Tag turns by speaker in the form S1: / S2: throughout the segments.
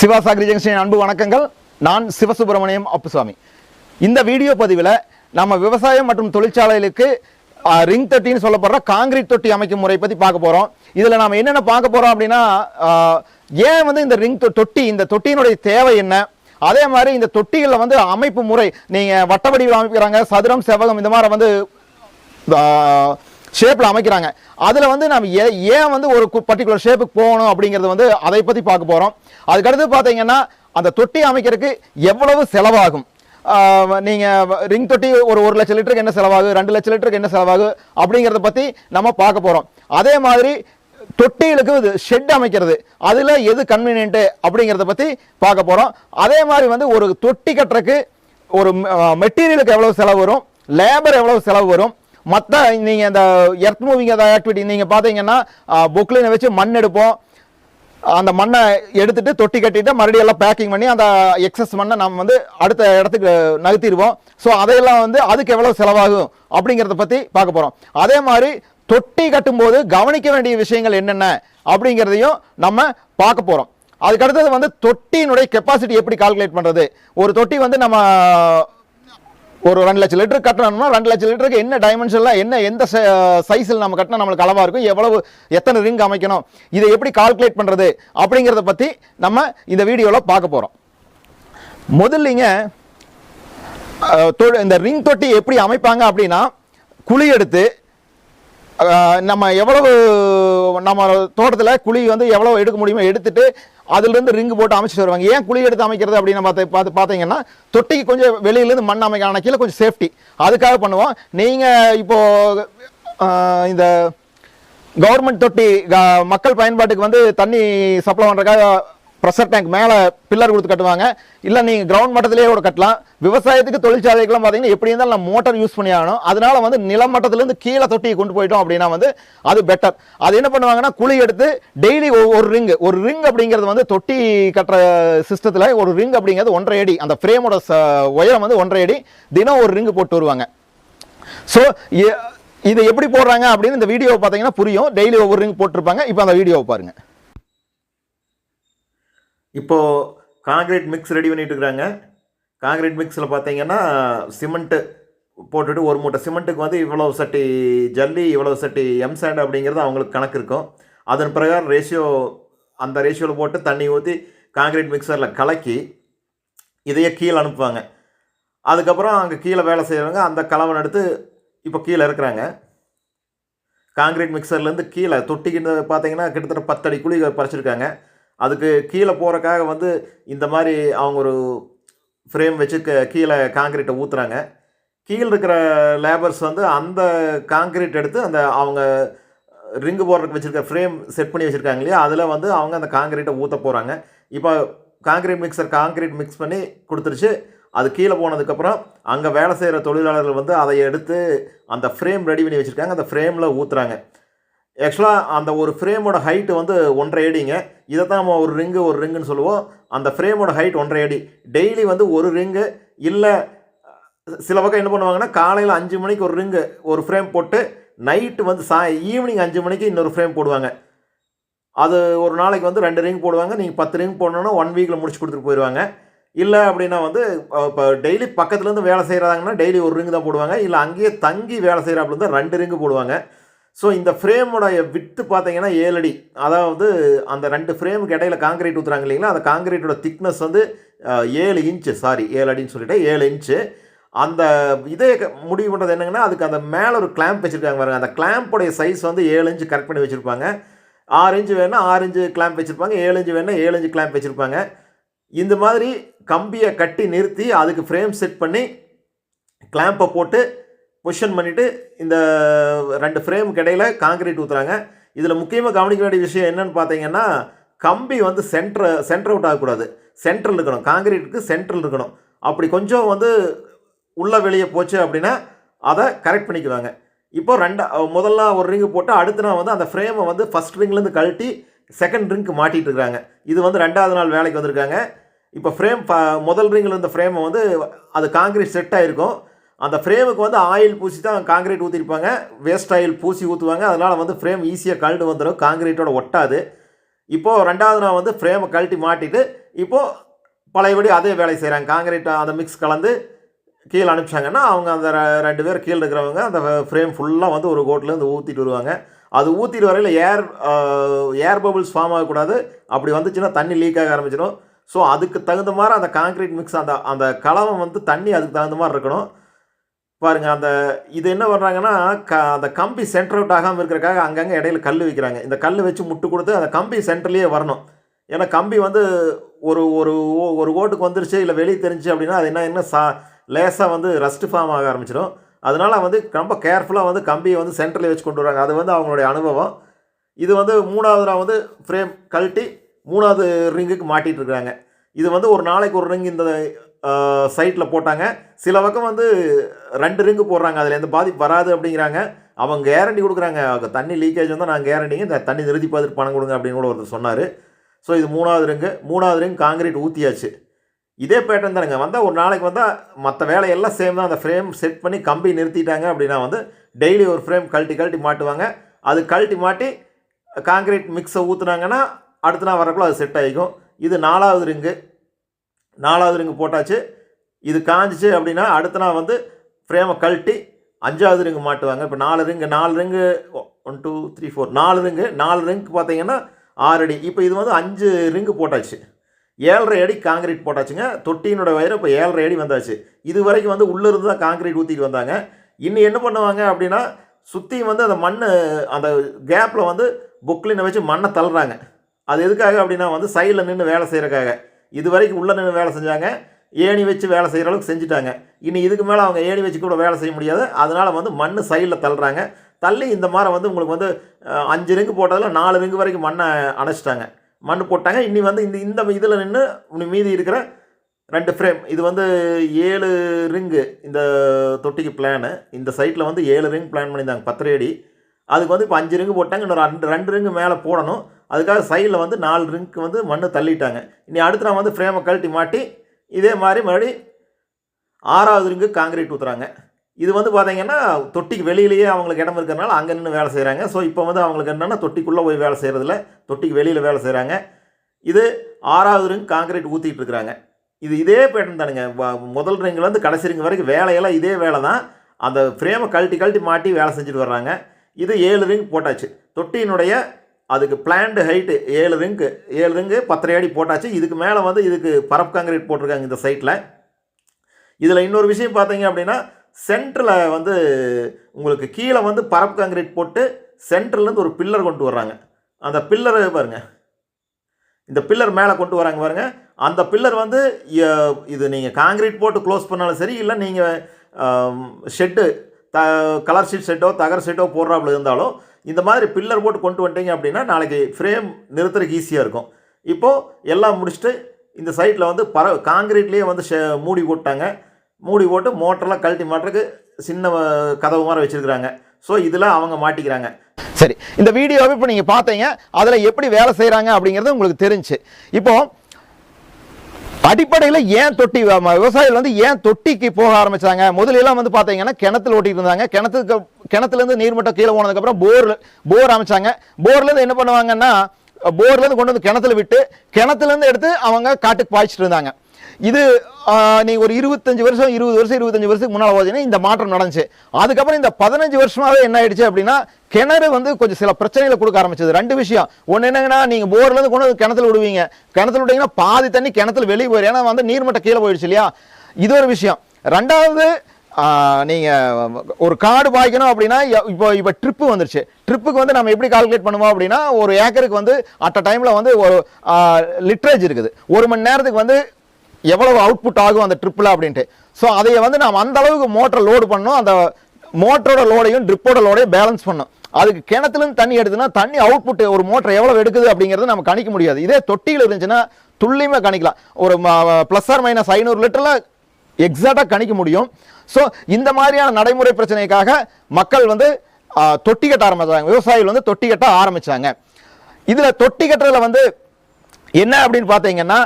S1: Siva Sagari junction அன்பு வணக்கங்கள். நான் சிவசுப்பிரமணியம் அப்புசாமி. இந்த வீடியோ பதிவில் நம்ம விவசாயம் மற்றும் தொழிற்சாலைகளுக்கு ரிங் தொட்டின்னு சொல்லப்படுற காங்கிரீட் தொட்டி அமைக்கும் முறை பற்றி பார்க்க போகிறோம் இதில் நாம் என்னென்ன பார்க்க போகிறோம் அப்படின்னா ஏன் வந்து இந்த ரிங் தொட்டி இந்த தொட்டியினுடைய தேவை என்ன? அதே மாதிரி இந்த தொட்டிகளில் வந்து அமைப்பு முறை நீங்கள் வட்டவடிவில் அமைக்கிறாங்க சதுரம் செவகம் இந்த மாதிரி வந்து ஷேப்பில் அமைக்கிறாங்க. அதில் வந்து நம்ம ஏ ஏன் வந்து ஒரு பர்டிகுலர் ஷேப்புக்கு போகணும் அப்படிங்கிறது வந்து அதை பற்றி பார்க்க போகிறோம் அதுக்கடுத்து பார்த்தீங்கன்னா அந்த தொட்டி அமைக்கிறதுக்கு எவ்வளவு செலவாகும்? நீங்கள் ரிங் தொட்டி ஒரு ஒரு லட்சம் லிட்டருக்கு என்ன செலவாகும் ரெண்டு லட்சம் லிட்டருக்கு என்ன செலவாகும் அப்படிங்கிறத பற்றி நம்ம பார்க்க போகிறோம் அதே மாதிரி தொட்டிகளுக்கு இது ஷெட் அமைக்கிறது. அதில் எது கன்வீனியன்ட்டு அப்படிங்கிறத பற்றி பார்க்க போகிறோம் அதே மாதிரி வந்து ஒரு தொட்டி கட்டுறக்கு ஒரு மெட்டீரியலுக்கு எவ்வளவு செலவு வரும்? லேபர் எவ்வளவு செலவு வரும்? மற்ற நீங்கள் இந்த எர்த் மூவிங் ஏதாவது ஆக்டிவிட்டி நீங்கள் பார்த்தீங்கன்னா பொக்லினை வச்சு மண் எடுப்போம். அந்த மண்ணை எடுத்துட்டு தொட்டி கட்டிட்டு மறுபடியும் எல்லாம் பேக்கிங் பண்ணி அந்த எக்ஸஸ் மண்ணை நம்ம வந்து அடுத்த இடத்துக்கு நகர்த்திடுவோம். ஸோ அதையெல்லாம் வந்து அதுக்கு எவ்வளோ செலவாகும் அப்படிங்கிறத பற்றி பார்க்க போகிறோம் அதே மாதிரி தொட்டி கட்டும்போது கவனிக்க வேண்டிய விஷயங்கள் என்னென்ன அப்படிங்கிறதையும் நம்ம பார்க்க போகிறோம் அதுக்கு அடுத்தது வந்து தொட்டியினுடைய கெப்பாசிட்டி எப்படி கால்குலேட் பண்ணுறது ஒரு தொட்டி வந்து நம்ம ஒரு ரெண்டு லட்சம் லிட்டர் கட்டணும்னா ரெண்டு லட்சம் லிட்டருக்கு என்ன டைமென்ஷனில் என்ன எந்த சைஸில் நம்ம கட்டினா நம்மளுக்கு அளவாக இருக்கும் எவ்வளவு எத்தனை ரிங் அமைக்கணும் இதை எப்படி கால்குலேட் பண்ணுறது அப்படிங்கிறத பற்றி நம்ம இந்த வீடியோவில் பார்க்க போகிறோம் முதல்லிங்க தொ- இந்த ரிங் தொட்டி எப்படி அமைப்பாங்க அப்படின்னா குழி எடுத்து நம்ம எவ்வளவு நம்ம தோட்டத்தில் குழி வந்து எவ்வளவு எடுக்க முடியுமோ எடுத்துட்டு அதுலேருந்து ரிங்கு போட்டு அமைச்சிட்டு வருவாங்க. ஏன் குழி எடுத்து அமைக்கிறது அப்படின்னு பார்த்து பார்த்து பார்த்தீங்கன்னா தொட்டிக்கு கொஞ்சம் வெளியிலேருந்து மண் அமைக்கான கீழே கொஞ்சம் சேஃப்டி அதுக்காக பண்ணுவோம். நீங்கள் இப்போது இந்த கவர்மெண்ட் தொட்டி க- மக்கள் பயன்பாட்டுக்கு வந்து தண்ணி சப்ளை பண்ணுறதுக்காக ப்ரெஷர் டேங்க் மேலே பில்லர் கொடுத்து கட்டுவாங்க. இல்லை நீங்கள் கிரவுண்ட் மட்டத்திலேயே கூட கட்டலாம். விவசாயத்துக்கு தொழிற்சாலைக்கெல்லாம் பார்த்தீங்கன்னா எப்படி இருந்தாலும் நம்ம மோட்டார் யூஸ் பண்ணி ஆகணும். அதனால வந்து நிலமட்டத்திலேருந்து கீழே தொட்டி கொண்டு போயிட்டோம் அப்படின்னா வந்து அது பெட்டர் அது என்ன பண்ணுவாங்கன்னா குழி எடுத்து டெய்லி ஒரு ரிங் ஒரு ரிங் அப்படிங்கிறது வந்து தொட்டி கட்டுற சிஸ்டத்தில் ஒரு ரிங் அப்படிங்கிறது ஒன்றரை அடி அந்த ஃப்ரேமோட உயரம் வந்து ஒன்றரை அடி தினம் ஒரு ரிங்கு போட்டு வருவாங்க. ஸோ இது எப்படி போடுறாங்க அப்படின்னு இந்த வீடியோவை பார்த்தீங்கன்னா புரியும். டெய்லி ஒவ்வொரு ரிங் போட்டிருப்பாங்க. இப்போ அந்த வீடியோவை பாருங்க.
S2: இப்போது காங்கிரீட் மிக்ஸ் ரெடி பண்ணிகிட்டு இருக்கிறாங்க காங்கிரீட் மிக்ஸில் பார்த்தீங்கன்னா சிமெண்ட்டு போட்டுட்டு ஒரு மூட்டை சிமெண்ட்டுக்கு வந்து இவ்வளவு சட்டி ஜல்லி இவ்வளவு சட்டி எம் சாண்ட் அப்படிங்கிறது அவங்களுக்கு கணக்கு இருக்கும். அதன் பிரகாரம் ரேஷியோ அந்த ரேஷியோவில் போட்டு தண்ணி ஊற்றி காங்கிரீட் மிக்சரில் கலக்கி இதையே கீழே அனுப்புவாங்க. அதுக்கப்புறம் அங்கே கீழே வேலை செய்கிறவங்க அந்த கலவன் எடுத்து இப்போ கீழே இருக்கிறாங்க காங்கிரீட் மிக்சர்லேருந்து கீழே தொட்டிக்கிட்டு பார்த்தீங்கன்னா கிட்டத்தட்ட பத்தடி குழி பறிச்சிருக்காங்க. அதுக்கு கீழே போகிறக்காக வந்து இந்த மாதிரி அவங்க ஒரு ஃப்ரேம் வச்சு க- கீழே காங்கிரீட்டை ஊற்றுறாங்க கீழே இருக்கிற லேபர்ஸ் வந்து அந்த காங்கிரீட் எடுத்து அந்த அவங்க ரிங்கு போடுறதுக்கு வச்சுருக்க ஃப்ரேம் செட் பண்ணி வச்சுருக்காங்க இல்லையா? அதில் வந்து அவங்க அந்த காங்கிரீட்டை ஊற்ற போகிறாங்க இப்போ காங்கிரீட் மிக்சர் காங்கிரீட் மிக்ஸ் பண்ணி கொடுத்துருச்சு. அது கீழே போனதுக்கப்புறம் அங்கே வேலை செய்கிற தொழிலாளர்கள் வந்து அதை எடுத்து அந்த ஃப்ரேம் ரெடி பண்ணி வச்சுருக்காங்க. அந்த ஃப்ரேமில் ஊற்றுறாங்க ஆக்சுவலாக அந்த ஒரு ஃப்ரேமோட ஹைட்டு வந்து ஒன்றரை அடிங்க இதை தான் நம்ம ஒரு ரிங்கு ஒரு ரிங்குன்னு சொல்லுவோம். அந்த ஃப்ரேமோட ஹைட் ஒன்றரை அடி. டெய்லி வந்து ஒரு ரிங்கு இல்லை சில பக்கம் என்ன பண்ணுவாங்கன்னா காலையில் அஞ்சு மணிக்கு ஒரு ரிங்கு ஒரு ஃப்ரேம் போட்டு நைட்டு வந்து சா ஈவினிங் அஞ்சு மணிக்கு இன்னொரு ஃப்ரேம் போடுவாங்க. அது ஒரு நாளைக்கு வந்து ரெண்டு ரிங் போடுவாங்க. நீங்கள் பத்து ரிங் போடணுன்னா ஒன் வீக்கில் முடிச்சு கொடுத்துட்டு போயிடுவாங்க இல்லை அப்படின்னா வந்து இப்போ டெய்லி பக்கத்துலேருந்து வேலை செய்கிறாங்கன்னா டெய்லி ஒரு ரிங்கு தான் போடுவாங்க. இல்லை அங்கேயே தங்கி வேலை செய்கிறாப்புல இருந்தால் ரெண்டு ரிங்கு போடுவாங்க. ஸோ இந்த ஃப்ரேமோட விட்டு பார்த்தீங்கன்னா ஏழு அடி. அதாவது அந்த ரெண்டு ஃப்ரேமுக்கு இடையில காங்கிரீட் ஊற்றுறாங்க இல்லைங்களா? அந்த காங்கிரீட்டோட திக்னஸ் வந்து ஏழு இன்ச்சு சாரி ஏழு அடின்னு சொல்லிட்டு ஏழு இன்ச்சு அந்த இதே க- முடிவு பண்ணுறது என்னங்கன்னா அதுக்கு அந்த மேலே ஒரு கிளாம்ப் வச்சுருக்காங்க பாருங்க. அந்த கிளாம்போடைய சைஸ் வந்து ஏழு இன்ச்சு கரெக்ட் பண்ணி வச்சுருப்பாங்க. ஆறு இன்ச்சு வேணால் ஆறு இன்ச்சு கிளாம்ப் வச்சுருப்பாங்க. ஏழு இன்ச்சு வேணால் ஏழு இன்ச்சு கிளாம்ப் வச்சுருப்பாங்க. இந்த மாதிரி கம்பியை கட்டி நிறுத்தி அதுக்கு ஃப்ரேம் செட் பண்ணி கிளாம்பை போட்டு பொசிஷன் பண்ணிவிட்டு இந்த ரெண்டு ஃப்ரேமுக்கு இடையில் காங்கிரீட் ஊற்றுறாங்க இதில் முக்கியமாக கவனிக்க வேண்டிய விஷயம் என்னன்னு பார்த்தீங்கன்னா கம்பி வந்து சென்டர் சென்டர் அவுட் ஆகக்கூடாது. சென்ட்ரல் இருக்கணும். காங்கிரீட்டுக்கு சென்ட்ரல் இருக்கணும். அப்படி கொஞ்சம் வந்து உள்ளே வெளியே போச்சு அப்படின்னா அதை கரெக்ட் பண்ணிக்குவாங்க. இப்போ ரெண்டா முதல்ல ஒரு ரிங்கு போட்டு அடுத்த நாள் வந்து அந்த ஃப்ரேமை வந்து ஃபஸ்ட் ரிங்லேருந்து கழட்டி செகண்ட் ரிங்க்கு மாட்டிகிட்டு இருக்காங்க. இது வந்து ரெண்டாவது நாள் வேலைக்கு வந்திருக்காங்க. இப்போ ஃப்ரேம் முதல் ரிங்கில் இருந்த ஃப்ரேமை வந்து அது காங்கிரீட் செட் ஆகிருக்கும் அந்த ஃப்ரேமுக்கு வந்து ஆயில் பூசி தான் காங்கிரீட் ஊற்றிருப்பாங்க வேஸ்ட் ஆயில் பூசி ஊற்றுவாங்க அதனால் வந்து ஃப்ரேம் ஈஸியாக கழண்டு வந்துடும் காங்கிரீட்டோட ஒட்டாது. இப்போது ரெண்டாவது நான் வந்து ஃப்ரேமை கழட்டி மாட்டிட்டு இப்போது பழையபடி அதே வேலை செய்கிறாங்க காங்கிரீட் அந்த மிக்ஸ் கலந்து கீழே அனுப்பிச்சாங்கன்னா அவங்க அந்த ரெண்டு பேர் கீழே இருக்கிறவங்க அந்த ஃப்ரேம் ஃபுல்லாக வந்து ஒரு கோட்லேருந்து ஊற்றிட்டு வருவாங்க. அது ஊற்றிட்டு வரையில் ஏர் ஏர் பபுள்ஸ் ஃபார்ம் ஆகக்கூடாது. அப்படி வந்துச்சுன்னா தண்ணி லீக் ஆக ஆரம்பிச்சிடும். ஸோ அதுக்கு தகுந்த மாதிரி அந்த காங்கிரீட் மிக்ஸ் அந்த அந்த கலவை வந்து தண்ணி அதுக்கு தகுந்த மாதிரி இருக்கணும். பாருங்க அந்த இது என்ன பண்ணுறாங்கன்னா க அந்த கம்பி சென்டர் அவுட் ஆகாமல் இருக்கிறக்காக அங்கங்கே இடையில கல் வைக்கிறாங்க. இந்த கல் வச்சு முட்டு கொடுத்து அந்த கம்பி சென்டர்லேயே வரணும். ஏன்னா கம்பி வந்து ஒரு ஒரு ஓ- ஒரு ஓட்டுக்கு வந்துருச்சு இல்லை வெளியே தெரிஞ்சு அப்படின்னா அது என்ன என்ன சா லேசாக வந்து ரஸ்ட் ஃபார்ம் ஆக ஆரம்பிச்சிடும். அதனால் வந்து ரொம்ப கேர்ஃபுல்லாக வந்து கம்பியை வந்து சென்டரில் வச்சு கொண்டு வராங்க அது வந்து அவங்களுடைய அனுபவம். இது வந்து மூணாவது நான் வந்து ஃப்ரேம் கழட்டி மூணாவது ரிங்குக்கு மாட்டிகிட்டு இருக்கிறாங்க. இது வந்து ஒரு நாளைக்கு ஒரு ரிங் இந்த சைட்டில் போட்டாங்க. சில பக்கம் வந்து ரெண்டு ரிங்கு போடுறாங்க. அதில் எந்த பாதிப்பு வராது அப்படிங்கிறாங்க. அவங்க கேரண்டி கொடுக்குறாங்க. அவங்க தண்ணி லீக்கேஜ் வந்தால் நான் கேரண்டிங்க இந்த தண்ணி நிறுத்தி பார்த்துட்டு பணம் கொடுங்க அப்படின்னு கூட ஒருத்தர் சொன்னார். ஸோ இது மூணாவது ரிங்கு. மூணாவது ரிங் காங்கிரீட் ஊற்றியாச்சு இதே பேட்டர்ன் தானுங்க. வந்தால் ஒரு நாளைக்கு வந்தால் மற்ற வேலையெல்லாம் சேம் தான். அந்த ஃப்ரேம் செட் பண்ணி கம்பி நிறுத்திட்டாங்க அப்படின்னா வந்து டெய்லி ஒரு ஃப்ரேம் கழட்டி கழட்டி மாட்டுவாங்க. அது கழட்டி மாட்டி காங்கிரீட் மிக்ஸை ஊற்றுனாங்கன்னா அடுத்த நாள் வரக்குள்ள அது செட் ஆகிக்கும் இது நாலாவது ரிங்கு. நாலாவது ரிங்கு போட்டாச்சு. இது காஞ்சிச்சு அப்படின்னா அடுத்த நாள் வந்து ஃப்ரேமை கழட்டி அஞ்சாவது ரிங்கு மாட்டுவாங்க. இப்போ நாலு ரிங்கு நாலு ring one two three four நாலு ரிங்கு நாலு ரிங்கு பார்த்தீங்கன்னா ஆறு அடி. இப்போ இது வந்து அஞ்சு ரிங்கு போட்டாச்சு. ஏழரை அடி காங்கிரீட் போட்டாச்சுங்க. தொட்டியினோட வயிறு இப்போ ஏழரை அடி வந்தாச்சு. இது வரைக்கும் வந்து உள்ளே இருந்து தான் காங்கிரீட் ஊற்றிட்டு வந்தாங்க. இன்னும் என்ன பண்ணுவாங்க அப்படின்னா சுற்றியும் வந்து அந்த மண் அந்த கேப்பில் வந்து புக்லினை வச்சு மண்ணை தள்ளுறாங்க. அது எதுக்காக அப்படின்னா வந்து சைடில் நின்று வேலை செய்கிறக்காக இது வரைக்கும் உள்ளே நின்று வேலை செஞ்சாங்க. ஏணி வச்சு வேலை செய்கிற அளவுக்கு செஞ்சுட்டாங்க. இனி இதுக்கு மேலே அவங்க ஏணி வச்சு கூட வேலை செய்ய முடியாது. அதனால் வந்து மண் சைடில் தள்ளுறாங்க. தள்ளி இந்த மாதிரி வந்து உங்களுக்கு வந்து அஞ்சு ரிங்கு போட்டதில் நாலு ரிங்கு வரைக்கும் மண்ணை அணைச்சிட்டாங்க. மண் போட்டாங்க. இன்னி வந்து இந்த இந்த இதில் நின்று மீதி இருக்கிற ரெண்டு ஃப்ரேம் இது வந்து ஏழு ரிங்கு இந்த தொட்டிக்கு பிளானு இந்த சைட்டில் வந்து ஏழு ரிங் பிளான் பண்ணியிருந்தாங்க. பத்தரை அடி. அதுக்கு வந்து இப்போ அஞ்சு ரிங்கு போட்டாங்க. இன்னும் ரெண்டு ரெண்டு ரிங்கு மேலே போடணும். அதுக்காக சைடில் வந்து நாலு ரிங்க்கு வந்து மண்ணை தள்ளிட்டாங்க. இனி அடுத்து நான் வந்து ஃப்ரேமை கழட்டி மாட்டி இதே மாதிரி மறுபடி ஆறாவது ரிங்கு காங்கிரீட் ஊற்றுறாங்க இது வந்து பார்த்தீங்கன்னா தொட்டிக்கு வெளியிலேயே அவங்களுக்கு இடம் இருக்கிறனால அங்கே நின்று வேலை செய்கிறாங்க ஸோ இப்போ வந்து அவங்களுக்கு என்னென்னா தொட்டிக்குள்ளே போய் வேலை செய்கிறதில்ல தொட்டிக்கு வெளியில் வேலை செய்கிறாங்க இது ஆறாவது ரிங் காங்கிரீட் ஊற்றிட்டு இருக்கிறாங்க. இது இதே பேட்டர்ன் தானுங்க. வ- முதல் ரிங்லேருந்து கடைசி ரிங் வரைக்கும் வேலையெல்லாம் இதே வேலை தான். அந்த ஃப்ரேமை கழட்டி கழட்டி மாட்டி வேலை செஞ்சுட்டு வர்றாங்க. இது ஏழு ரிங் போட்டாச்சு. தொட்டியினுடைய அதுக்கு பிளான்டு ஹைட்டு ஏழு ரிங்கு ஏழு ரிங்கு பத்தரை அடி போட்டாச்சு. இதுக்கு மேலே வந்து இதுக்கு பரப் காங்கிரீட் போட்டிருக்காங்க இந்த சைட்டில் இதில் இன்னொரு விஷயம் பார்த்தீங்க அப்படின்னா சென்டரில் வந்து உங்களுக்கு கீழே வந்து பரப் காங்கிரீட் போட்டு சென்டர்லேருந்து ஒரு பில்லர் கொண்டு வர்றாங்க. அந்த பில்லரை பாருங்க. இந்த பில்லர் மேலே கொண்டு வராங்க பாருங்கள் அந்த பில்லர் வந்து இது நீங்கள் காங்கிரீட் போட்டு க்ளோஸ் பண்ணாலும் சரி இல்லை நீங்கள் ஷெட்டு த கலர் ஷீட் செட்டோ தகர செட்டோ போடுறாப்புல இருந்தாலும் இந்த மாதிரி பில்லர் போட்டு கொண்டு வந்துட்டீங்க அப்படின்னா நாளைக்கு ஃப்ரேம் நிறுத்துறதுக்கு ஈஸியாக இருக்கும். இப்போது எல்லாம் முடிச்சுட்டு இந்த சைட்டில் வந்து பர காங்கிரீட்லேயே வந்து ஷே மூடி போட்டாங்க. மூடி போட்டு மோட்டர்லாம் கழட்டி மாட்டுறதுக்கு சின்ன கதவு மாதிரி வச்சுருக்குறாங்க. ஸோ இதில் அவங்க மாட்டிக்கிறாங்க.
S1: சரி இந்த வீடியோவை இப்போ நீங்கள் பார்த்தீங்க. அதில் எப்படி வேலை செய்கிறாங்க அப்படிங்கிறது உங்களுக்கு தெரிஞ்சு. இப்போது அடிப்படையில் ஏன் தொட்டி விவசாயிகள் வந்து ஏன் தொட்டிக்கு போக ஆரம்பிச்சாங்க? முதலெல்லாம் வந்து பார்த்தீங்கன்னா கிணத்துல ஓட்டிட்டு இருந்தாங்க. கிணத்துக்கு கிணத்துலேருந்து நீர்மட்டம் கீழே போனதுக்கப்புறம் போர் போர் அமைச்சாங்க போர்லேருந்து என்ன பண்ணுவாங்கன்னா போர்லேருந்து கொண்டு வந்து கிணத்துல விட்டு கிணத்துலேருந்து எடுத்து அவங்க காட்டுக்கு பாய்ச்சிட்டு இருந்தாங்க. இது நீங்கள் நீ ஒரு இருபத்தஞ்சு வருஷம் இருபது வருஷம் இருபத்தஞ்சு வருஷத்துக்கு முன்னால் பார்த்தீங்கன்னா இந்த மாற்றம் நடந்துச்சு. அதுக்கப்புறம் இந்த பதினஞ்சு வருஷமாவே என்ன ஆயிடுச்சு அப்படின்னா கிணறு வந்து கொஞ்சம் சில பிரச்சனைகளை கொடுக்க ஆரம்பிச்சது. ரெண்டு விஷயம். ஒன்று என்னங்கன்னா நீங்கள் போர்லேருந்து கொண்டு வந்து கிணத்துல விடுவீங்க. கிணத்துல விட்டீங்கன்னா பாதி தண்ணி கிணத்துல வெளியே போயிடும் ஏன்னா வந்து நீர்மட்டம் கீழே போயிடுச்சு இல்லையா? இது ஒரு விஷயம். ரெண்டாவது நீங்கள் ஒரு காடு பாய்க்கணும் அப்படின்னா இப்போ இப்போ ட்ரிப்பு வந்துருச்சு. ட்ரிப்புக்கு வந்து நம்ம எப்படி கால்குலேட் பண்ணுவோம் அப்படின்னா ஒரு ஏக்கருக்கு வந்து அட் அ டைமில் வந்து ஒரு லிட்ரேஜ் இருக்குது. ஒரு மணி நேரத்துக்கு வந்து எவ்வளவு அவுட்புட் ஆகும் அந்த ட்ரிப்பில் அப்படின்ட்டு. ஸோ அதை வந்து நாம் அந்த அளவுக்கு மோட்டரை லோடு பண்ணோம் அந்த மோட்டரோட லோடையும் ட்ரிப்போட லோடையும் பேலன்ஸ் பண்ணும் அதுக்கு கிணத்துலேருந்து தண்ணி எடுத்துனா தண்ணி அவுட்புட் ஒரு மோட்டர் எவ்வளவு எடுக்குது அப்படிங்கிறத நம்ம கணிக்க முடியாது. இதே தொட்டியில் இருந்துச்சுன்னா துல்லியமாக கணிக்கலாம். ஒரு ப்ளஸ் ஆர் மைனஸ் ஐநூறு லிட்டரில் எக்ஸாக்டாக கணிக்க முடியும். ஸோ இந்த மாதிரியான நடைமுறை பிரச்சனைக்காக மக்கள் வந்து தொட்டி கட்ட ஆரம்பித்தாங்க விவசாயிகள் வந்து தொட்டி கட்ட ஆரம்பித்தாங்க இதில் தொட்டி கட்டுறதுல வந்து என்ன அப்படின்னு பார்த்தீங்கன்னா